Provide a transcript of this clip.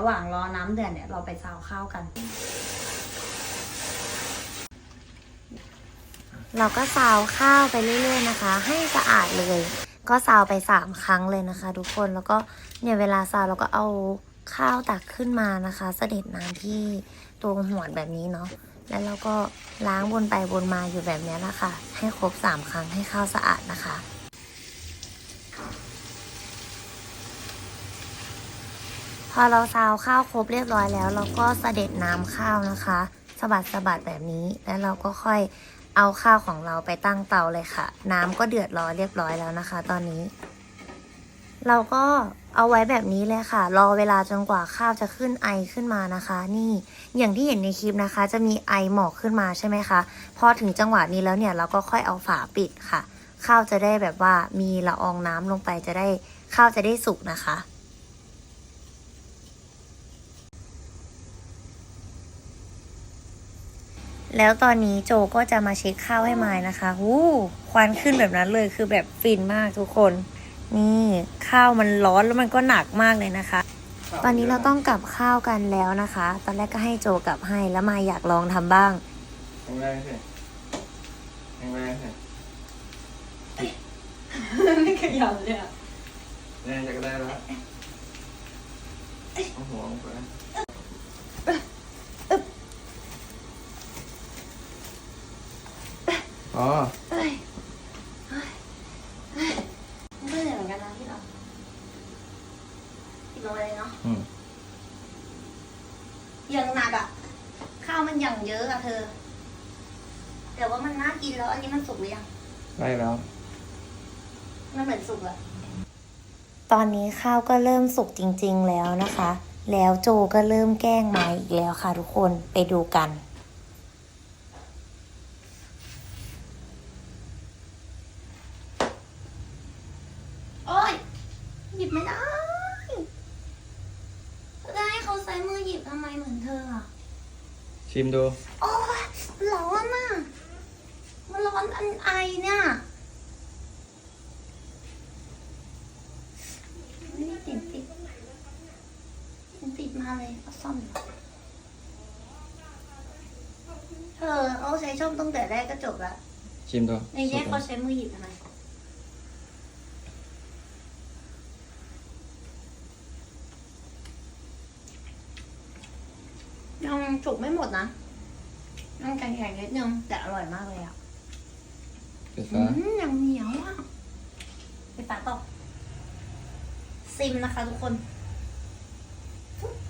ระหว่างรอน้ำเดือดเนี่ยเราไปซาวข้าวกัน เราก็ซาวข้าวไปเรื่อยๆนะคะ ให้สะอาดเลย ก็ซาวไปสามครั้งเลยนะคะ ทุกคนแล้วก็เนี่ยเวลาซาวเราก็เอาข้าวตักขึ้นมานะคะ เสด็จน้ำที่ตัวหวดแบบนี้เนาะแล้วเราก็ล้างวนไปวนมาอยู่แบบนี้แหละค่ะ ให้ครบสามครั้งให้ข้าวสะอาดนะคะ พอเราซาวข้าวครบเรียบร้อยแล้ว เราก็เสด็จน้ำข้าวนะคะสะบัดสะบัดแบบนี้ แล้วเราก็ค่อยเอาข้าวของเราไปตั้งเตาเลยค่ะ น้ำก็เดือดร้อนเรียบร้อยแล้วนะคะ ตอนนี้ เราก็เอาไว้แบบนี้เลยค่ะ รอเวลาจนกว่าข้าวจะขึ้นไอขึ้นมานะคะ นี่อย่างที่เห็นในคลิปนะคะ จะมีไอหมอกขึ้นมาใช่ไหมคะพอถึงจังหวะนี้แล้วเนี่ยเราก็ค่อยเอาฝาปิดค่ะ ข้าวจะได้แบบว่ามีละอองน้ำลงไปจะได้ข้าวจะได้สุกนะคะ แล้วตอนนี้โจก็จะมาเช็คข้าวให้มายนะคะหูควันขึ้นแบบนั้นเลยคือแบบฟินมากทุกคน นี่ข้าวมันร้อนแล้วมันก็หนักมากเลยนะคะ ตอนนี้เราต้องกลับข้าวกันแล้วนะคะ ตอนแรกก็ให้โจกลับให้แล้วมายอยากลองทำบ้างแข็งแรงสิแข็งแรงสิไม่ขยับเลยอะเนี่ยจะก็ได้แล้วเอาหัวลงไป อ๋อเอ้ยเอ้ยเอ้ยไม่เหนื่อยเหมือนกันนะพี่เรากินลงไปเลยเนาะอืมอย่างหนักอะ ข้าวมันอย่างเยอะอะเธอ แต่ว่ามันน่ากินแล้ว อันนี้มันสุกหรือยัง ได้แล้วมันเหมือนสุกอะตอนนี้ข้าวก็เริ่มสุกจริงๆแล้วนะคะ แล้วโจก็เริ่มแกล้งมายอีกแล้วค่ะทุกคนไปดูกัน โอ้ยหยิ บไม่ได้จะให้เขาใช้มือหยิบทำไมเหมือนเธออะ ชิมดู โอ้ยร้อนอะมันร้อนอันไอเนี่ยนี่ติดติดมันติดมาเลยเอาซ่อมดีกว่าเธอเอาใช้ช่อมตั้งแต่แรกก็จบละชิมดู ในแยกเขาใช้มือหยิบทำไม ยังสุกไม่หมดนะยังแข็งๆนิดนึงแต่อร่อยมากเลยอะเปิดอืฟ้ามยังเหนียวอะไปปาต่อซิมนะคะทุกคน